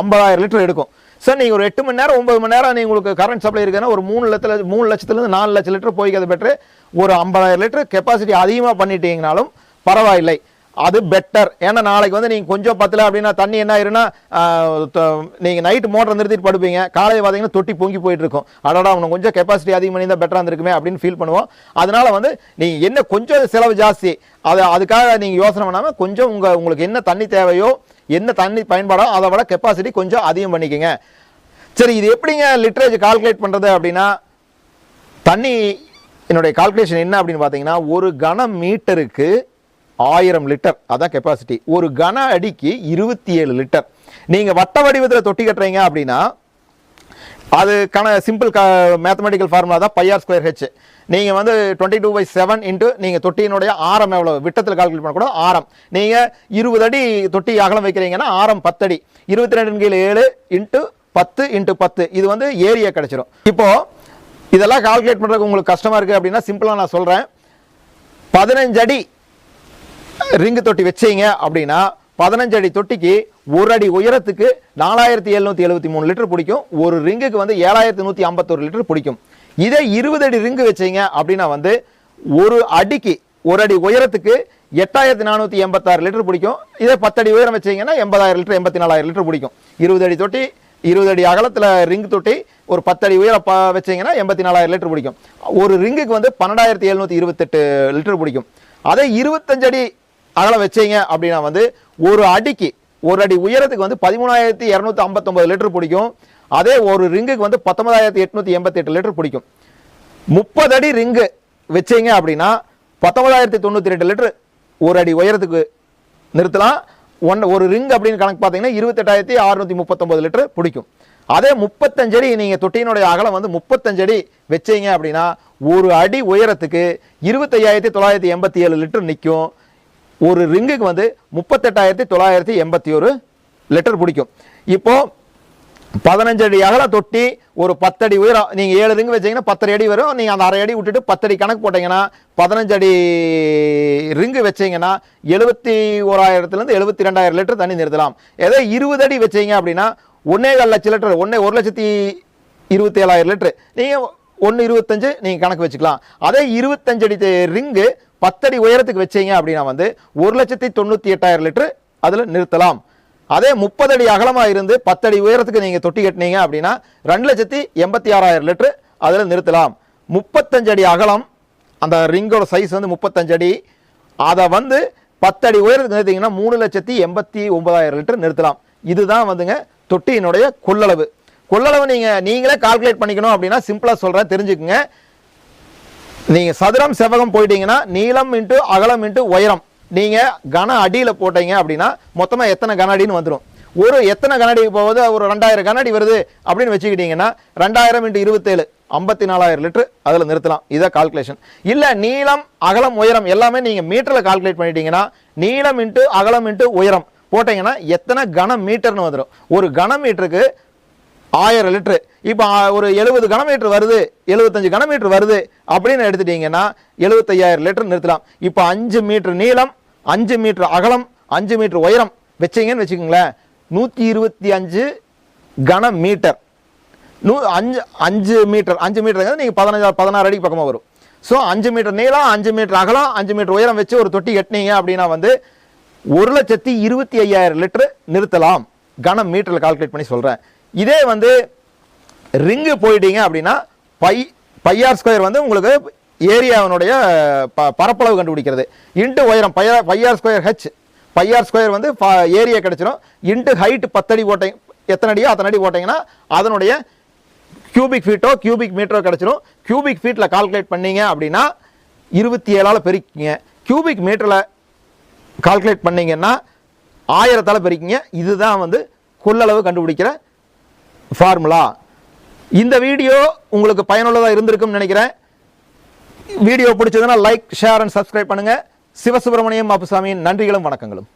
S1: ஐம்பதாயிரம் லிட்டர் எடுக்கும். சார் நீங்கள் ஒரு எட்டு மணி நேரம் ஒன்பது மணி நேரம் நீங்கள் உங்களுக்கு கரண்ட் சப்ளை இருக்குன்னா ஒரு மூணு லட்சத்தில் மூணு லட்சத்துலேருந்து நாலு லட்சம் லிட்டர் போய்க்கிறது பெட்ரு ஒரு ஐம்பதாயிரம் லிட்டர் கெப்பாசிட்டி அதிகமாக பண்ணிட்டீங்கனாலும் பரவாயில்லை. அது பெட்டர் ஏன்னா நாளைக்கு வந்து நீங்கள் கொஞ்சம் பத்தல அப்படின்னா தண்ணி என்ன ஆயிருன்னா நீங்கள் நைட்டு மோட்டர் நிறுத்திட்டு படுப்பீங்க. காலையில் பார்த்தீங்கன்னா தொட்டி பொங்கி போயிட்டு இருக்கும். அடடா அவனுக்கு கொஞ்சம் கெப்பாசிட்டி அதிகம் பண்ணி தான் பெட்டராக இருந்திருக்குமே அப்படின்னு ஃபீல் பண்ணுவோம். அதனால வந்து நீங்கள் என்ன கொஞ்சம் செலவு ஜாஸ்தி அது அதுக்காக நீங்கள் யோசனை பண்ணாமல் கொஞ்சம் உங்கள் உங்களுக்கு என்ன தண்ணி தேவையோ என்ன தண்ணி பயன்பாடோ அதை விட கெப்பாசிட்டி கொஞ்சம் அதிகம் பண்ணிக்கோங்க. சரி இது எப்படிங்க லிட்டரேஜ் கால்குலேட் பண்ணுறது அப்படின்னா தண்ணி என்னுடைய கால்குலேஷன் என்ன அப்படின்னு பார்த்தீங்கன்னா ஒரு கன மீட்டருக்கு ஆயிரம் லிட்டர். அதான் கெப்பாசிட்டி ஒரு கன அடிக்கு இருபத்தி ஏழு லிட்டர். நீங்கள் வட்ட வடிவத்தில் தொட்டி கட்டுறீங்க அப்படின்னா அது கண சிம்பிள் க மேத்தமெட்டிக்கல் ஃபார்முலா தான் பையார் ஸ்கொயர் ஹெச் நீங்கள் வந்து twenty two by seven into நீங்கள் தொட்டியினுடைய ஆரம் எவ்வளோ விட்டத்தில் கால்குலேட் பண்ணக்கூடாது ஆரம். நீங்கள் இருபது அடி தொட்டி அகலம் வைக்கிறீங்கன்னா ஆரம் பத்தடி. இருபத்தி ரெண்டு கீழே ஏழு இன்ட்டு பத்து இன்ட்டு பத்து. இது வந்து ஏரியா கிடச்சிரும். இப்போது இதெல்லாம் கால்குலேட் பண்ணுறதுக்கு உங்களுக்கு கஷ்டமாக இருக்குது அப்படின்னா சிம்பிளாக நான் சொல்கிறேன் பதினஞ்சு அடி ரிங்கு தொட்டி வச்சீங்க அப்படின்னா பதினஞ்சு அடி தொட்டிக்கு ஒரு அடி உயரத்துக்கு நாலாயிரத்தி எழுநூத்தி எழுபத்தி மூணு லிட்டர் பிடிக்கும். ஒரு ரிங்குக்கு வந்து ஏழாயிரத்தி நூற்றி ஐம்பத்தொரு லிட்டர் பிடிக்கும். இதே இருபது அடி ரிங்கு வச்சீங்க அப்படின்னா வந்து ஒரு அடிக்கு ஒரு அடி உயரத்துக்கு எட்டாயிரத்தி நானூற்றி எண்பத்தாறு லிட்டர் பிடிக்கும். இதே பத்தடி உயரம் வச்சிங்கன்னா எண்பதாயிரம் லிட்டர் எண்பத்தி நாலாயிரம் லிட்டர் பிடிக்கும். இருபது அடி தொட்டி இருபது அடி அகலத்தில் ரிங் தொட்டி ஒரு பத்தடி உயரம் ப வச்சிங்கன்னா எண்பத்தி நாலாயிரம் லிட்டர் பிடிக்கும். ஒரு ரிங்குக்கு வந்து பன்னெண்டாயிரத்தி எழுநூற்றி இருபத்தெட்டு லிட்டர் பிடிக்கும். அதே இருபத்தஞ்சடி அதனால் அகலம் வச்சீங்க அப்படின்னா வந்து ஒரு அடிக்கு ஒரு அடி உயரத்துக்கு வந்து பதிமூணாயிரத்தி இரநூத்தி ஐம்பத்தொம்பது லிட்டர் பிடிக்கும். அதே ஒரு ரிங்குக்கு வந்து பத்தொன்பதாயிரத்தி எட்நூற்றி எண்பத்தி எட்டு லிட்டர் பிடிக்கும். முப்பது அடி ரிங்கு வச்சிங்க அப்படின்னா பத்தொன்பதாயிரத்தி தொண்ணூற்றி ரெண்டு லிட்டர் ஒரு அடி உயரத்துக்கு நிறுத்தலாம். ஒன் ஒரு ரிங் அப்படின்னு கணக்கு பார்த்தீங்கன்னா இருபத்தெட்டாயிரத்தி அறுநூத்தி முப்பத்தொம்பது லிட்டர் பிடிக்கும். அதே முப்பத்தஞ்சு அடி நீங்கள் தொட்டியினுடைய அகலம் வந்து முப்பத்தஞ்சு அடி வச்சீங்க அப்படின்னா ஒரு அடி உயரத்துக்கு இருபத்தையாயிரத்தி தொள்ளாயிரத்தி எண்பத்தி ஏழு லிட்டர் நிற்கும் ஒரு ரிங்குக்கு வந்து முப்பத்தெட்டாயிரத்தி தொள்ளாயிரத்தி எண்பத்தி ஒரு லிட்டர் பிடிக்கும். இப்போது பதினஞ்சு அடி அகல தொட்டி ஒரு பத்தடி உயரம் நீங்கள் ஏழு ரிங்கு வச்சீங்கன்னா பத்தரை அடி வரும். நீங்கள் அந்த அரை அடி விட்டுட்டு பத்தடி கணக்கு போட்டீங்கன்னா பதினஞ்சு அடி ரிங்கு வச்சீங்கன்னா எழுபத்தி ஓராயிரத்துலேருந்து எழுபத்தி ரெண்டாயிரம் லிட்டர் தண்ணி நிறுத்தலாம். ஏதோ இருபது அடி வச்சீங்க அப்படின்னா ஒன்னே கால் லட்சம் லிட்டர் ஒன்னே ஒரு லட்சத்தி இருபத்தி ஏழாயிரம் லிட்டரு நீங்கள் ஒன்று இருபத்தஞ்சு நீங்கள் கணக்கு வச்சுக்கலாம். அதே இருபத்தஞ்சடி ரிங்கு பத்தடி உயரத்துக்கு வச்சீங்க அப்படின்னா வந்து ஒரு லட்சத்தி தொண்ணூற்றி எட்டாயிரம் லிட்டரு அதில் நிறுத்தலாம். அதே முப்பது அடி அகலமாக இருந்து பத்தடி உயரத்துக்கு நீங்கள் தொட்டி கட்டினீங்க அப்படின்னா ரெண்டு லட்சத்தி எண்பத்தி ஆறாயிரம் லிட்டரு அதில் நிறுத்தலாம். முப்பத்தஞ்சு அடி அகலம் அந்த ரிங்கோட சைஸ் வந்து முப்பத்தஞ்சு அடி. அதை வந்து பத்தடி உயரத்துக்கு நிறுத்திங்கன்னா மூணு லட்சத்தி எண்பத்தி ஒன்பதாயிரம் லிட்டர் நிறுத்தலாம். இதுதான் வந்துங்க தொட்டியினுடைய கொள்ளளவு. கொள்ளளவு நீங்கள் நீங்களே கால்குலேட் பண்ணிக்கணும் அப்படின்னா சிம்பிளாக சொல்கிறேன் தெரிஞ்சுக்குங்க. நீங்கள் சதுரம் செவ்வகம் போயிட்டீங்கன்னா நீளம் இன்ட்டு அகலம் இன்ட்டு உயரம். நீங்கள் கன அடியில் போட்டீங்க அப்படின்னா மொத்தமாக எத்தனை கன அடின்னு வந்துடும் ஒரு எத்தனை கனடி போகுது? ஒரு ரெண்டாயிரம் கனடி வருது அப்படின்னு வச்சுக்கிட்டீங்கன்னா ரெண்டாயிரம் இன்ட்டு இருபத்தேழு ஐம்பத்தி நாலாயிரம் லிட்டரு அதில் நிறுத்தலாம். இதான் கால்குலேஷன் இல்லை நீளம் அகலம் உயரம் எல்லாமே நீங்கள் மீட்டரில் கால்குலேட் பண்ணிட்டீங்கன்னா நீளம் இன்ட்டு அகலம் இன்ட்டு உயரம் போட்டிங்கன்னா எத்தனை கன மீட்டர்னு வந்துடும் ஒரு கன மீட்டருக்கு ஆயிரம் லிட்டரு. இப்போ ஒரு எழுபது கனமீட்டர் வருது எழுபத்தஞ்சு கனமீட்டர் வருது அப்படின்னு எடுத்துட்டீங்கன்னா எழுபத்தையாயிரம் லிட்டர் நிறுத்தலாம். இப்போ அஞ்சு மீட்டர் நீளம் அஞ்சு மீட்டர் அகலம் அஞ்சு மீட்டர் உயரம் வச்சீங்கன்னு வச்சுக்கோங்களேன் நூற்றி இருபத்தி அஞ்சு கன மீட்டர் நூ அஞ்சு அஞ்சு மீட்டர் அஞ்சு மீட்டர் நீங்கள் பதினஞ்சா பதினாறு அடிக்கு பக்கமாக வரும். ஸோ அஞ்சு மீட்டர் நீளம் அஞ்சு மீட்டர் அகலம் அஞ்சு மீட்டர் உயரம் வச்சு ஒரு தொட்டி கட்டினீங்க அப்படின்னா வந்து ஒரு லட்சத்தி இருபத்தி ஐயாயிரம் லிட்டர் நிறுத்தலாம். கன மீட்டரில் கால்குலேட் பண்ணி சொல்கிறேன் இதே வந்து ரிங்கு போயிட்டீங்க அப்படின்னா பை பையார் ஸ்கொயர் வந்து உங்களுக்கு ஏரியாவினுடைய ப பரப்பளவு கண்டுபிடிக்கிறது. இன்ட்டு உயரம் pi pi r square H pi r square வந்து ஏரியா கிடச்சிரும். இன்ட்டு ஹைட்டு பத்தடி போட்டீங்க எத்தனை அடியோ அத்தனை அடி போட்டிங்கன்னா அதனுடைய கியூபிக் ஃபீட்டோ கியூபிக் மீட்டரோ கிடச்சிரும். கியூபிக் ஃபீட்டில் கால்குலேட் பண்ணீங்க அப்படின்னா இருபத்தி ஏழால் பெருக்கிங்க. கியூபிக் மீட்டரில் கால்குலேட் பண்ணீங்கன்னா ஆயிரத்தால் பெருக்கிங்க. இதுதான் வந்து கொள்ளளவு கண்டுபிடிக்கிற ஃபார்முலா இந்த வீடியோ உங்களுக்கு பயனுள்ளதாக இருந்திருக்கும்னு நினைக்கிறேன். வீடியோ பிடிச்சதுன்னா லைக் ஷேர் அண்ட் சப்ஸ்கிரைப் பண்ணுங்கள் சிவசுப்பிரமணியம் மாப்புசாமியின் நன்றிகளும் வணக்கங்களும்.